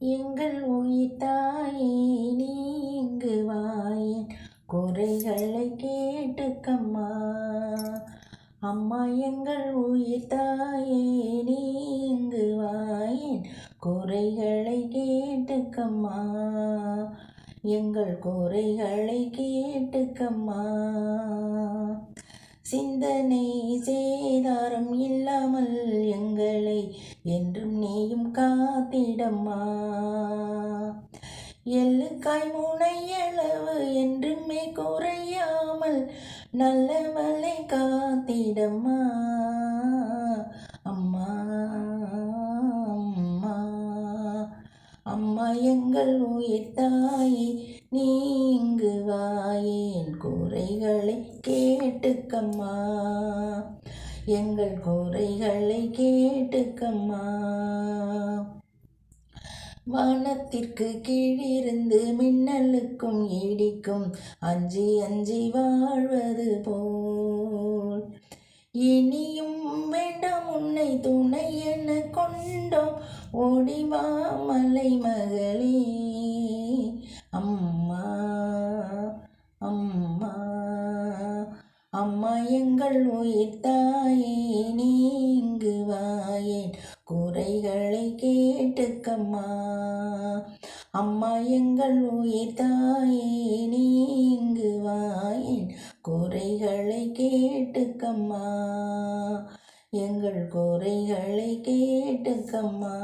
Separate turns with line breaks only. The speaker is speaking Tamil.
எங்கள் உயிர் தாயே நீங்கு வாயன் குறைகளை கேட்டுக்கம்மா. அம்மா எங்கள் உயிர் தாயே நீங்கு வாயன் குறைகளை கேட்டுக்கம்மா. எங்கள் குறைகளை கேட்டுக்கம்மா. சிந்தனை சேதாரம் இல்லாமல் எங்களை என்று காத்திடம்மா. எள்ளுக்காய் முனையளவு என்றுமே குறையாமல் நல்லவளை காத்திடம்மா. அம்மா அம்மா அம்மா எங்கள் உயிர் தாயே நீங்கு வாயேன் குறைகளை கேட்டுக்கம்மா. எங்கள் குறைகளை கேட்டுக்கம்மா. வானத்திற்கு கீழிருந்து மின்னலுக்கும் இடிக்கும். அஞ்சி அஞ்சி வாழ்வது போல். இனியும் வேண்டாம் உன்னை துணை என கொண்டோம். ஓடிவா மலை மகளே. அம்மா அம்மா அம்மா எங்கள் உயிர் தாயே நீ கேட்டுக்கம்மா. அம்மா எங்கள் உயிர் தாயே நீங்கு வாயேன் குறைகளை கேட்டுக்கம்மா. எங்கள் குறைகளை கேட்டுக்கம்மா.